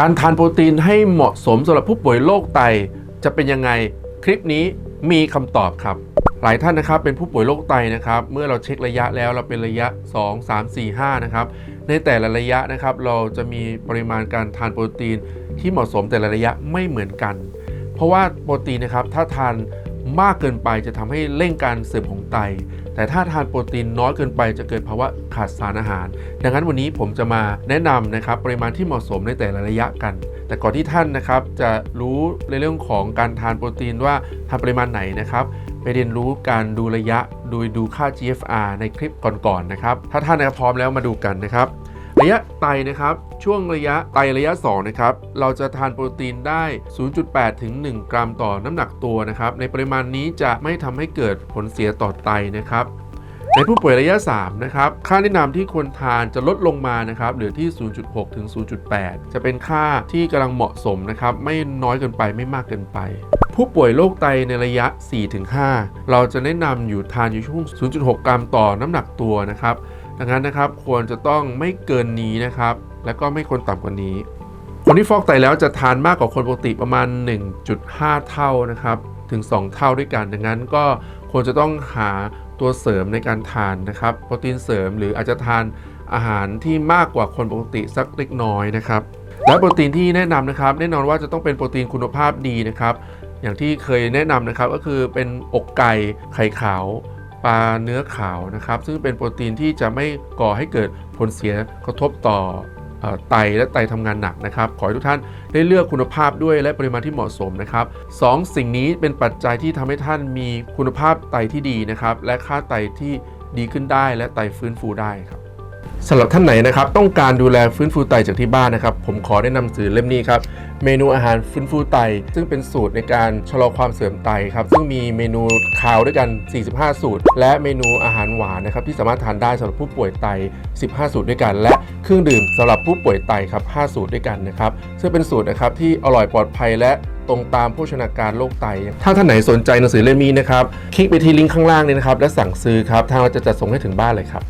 การทานโปรตีนให้เหมาะสมสำหรับผู้ป่วยโรคไต จะเป็นยังไงคลิปนี้มีคำตอบครับ หลายท่านนะครับเป็นผู้ป่วยโรคไตนะครับ เมื่อเราเช็คระยะแล้วเราเป็นระยะ 2 3 4 5 นะครับ ในแต่ละระยะนะครับ เราจะมีปริมาณการทานโปรตีนที่เหมาะสมแต่ละระยะไม่เหมือนกัน เพราะว่าโปรตีนนะครับถ้าทาน มากเกินไปจะทำให้เร่งการเสื่อมของไต แต่ถ้าทานโปรตีนน้อยเกินไปจะเกิดภาวะขาดสารอาหาร ดังนั้นวันนี้ผมจะมาแนะนำนะครับปริมาณที่เหมาะสมในแต่ละระยะกัน แต่ก่อนที่ท่านนะครับจะรู้ในเรื่องของการทานโปรตีนว่าทานปริมาณไหนนะครับไปเรียนรู้การดูระยะโดยดูค่า GFR ในคลิปก่อนๆนะครับ ถ้าท่านนะครับพร้อมแล้วมาดูกันนะครับ ระยะไตนะครับช่วงระยะไตระยะ2นะครับเราจะทานโปรตีนได้ 0.8 ถึง 1 กรัมต่อน้ำหนักตัวนะครับในปริมาณนี้จะไม่ทำให้เกิดผลเสียต่อไตนะครับในผู้ป่วยระยะ 3 นะครับ ค่าแนะนำที่ควรทานจะลดลงมานะครับเหลือที่ 0.6 ถึง 0.8 จะเป็นค่าที่กำลังเหมาะสมนะครับ ไม่น้อยเกินไปไม่มากเกินไป ผู้ป่วยโรคไตในระยะ 4-5 เราจะแนะนำอยู่ทานอยู่ช่วง 0.6 กรัมต่อน้ำหนักตัวนะครับ ดังนั้นนะครับควรจะต้องไม่เกินนี้นะครับ และก็ไม่ควรต่ำกว่านี้ คนที่ฟอกไตแล้วจะทานมากกว่าคนปกติประมาณ 1.5 เท่านะครับ ถึง 2 เท่าด้วยกัน ดังนั้นก็ควรจะต้องหาตัวเสริมในการทานนะครับ โปรตีนเสริมหรืออาจจะทานอาหารที่มากกว่าคนปกติสักเล็กน้อยนะครับ และโปรตีนที่แนะนำนะครับ แน่นอนว่าจะต้องเป็นโปรตีนคุณภาพดีนะครับ อย่างที่เคยแนะนำนะครับก็คือเป็นอกไก่ไข่ขาว ปลาเนื้อขาวนะครับ ซึ่งเป็นโปรตีนที่จะไม่ก่อให้เกิดผลเสียกระทบต่อไตและไตทำงานหนักนะครับ ขอให้ทุกท่านได้เลือกคุณภาพด้วยและปริมาณที่เหมาะสมนะครับสองสิ่งนี้เป็นปัจจัยที่ทำให้ท่านมีคุณภาพไตที่ดีนะครับ และค่าไตที่ดีขึ้นได้และไตฟื้นฟูได้ครับ สำหรับท่านไหนนะครับต้องการดูแลฟื้นฟูไตจากที่บ้านนะครับผมขอแนะนำสื่อเล่มนี้ครับเมนูอาหารฟื้นฟูไต ซึ่งเป็นสูตรในการชะลอความเสื่อมไตครับซึ่งมีเมนูคาวด้วยกัน 45 สูตร และเมนูอาหารหวานนะครับที่สามารถทานได้สำหรับผู้ป่วยไต 15 สูตรด้วยกัน และเครื่องดื่มสำหรับผู้ป่วยไตครับ 5 สูตรด้วยกันนะครับซึ่งเป็นสูตรนะครับที่อร่อยปลอดภัยและตรงตามโภชนาการโรคไต ถ้าท่านไหนสนใจหนังสือเล่มนี้นะครับ คลิกไปที่ลิงก์ข้างล่างนี้นะครับ และสั่งซื้อครับ ทางเราจะจัดส่งให้ถึงบ้านเลยครับ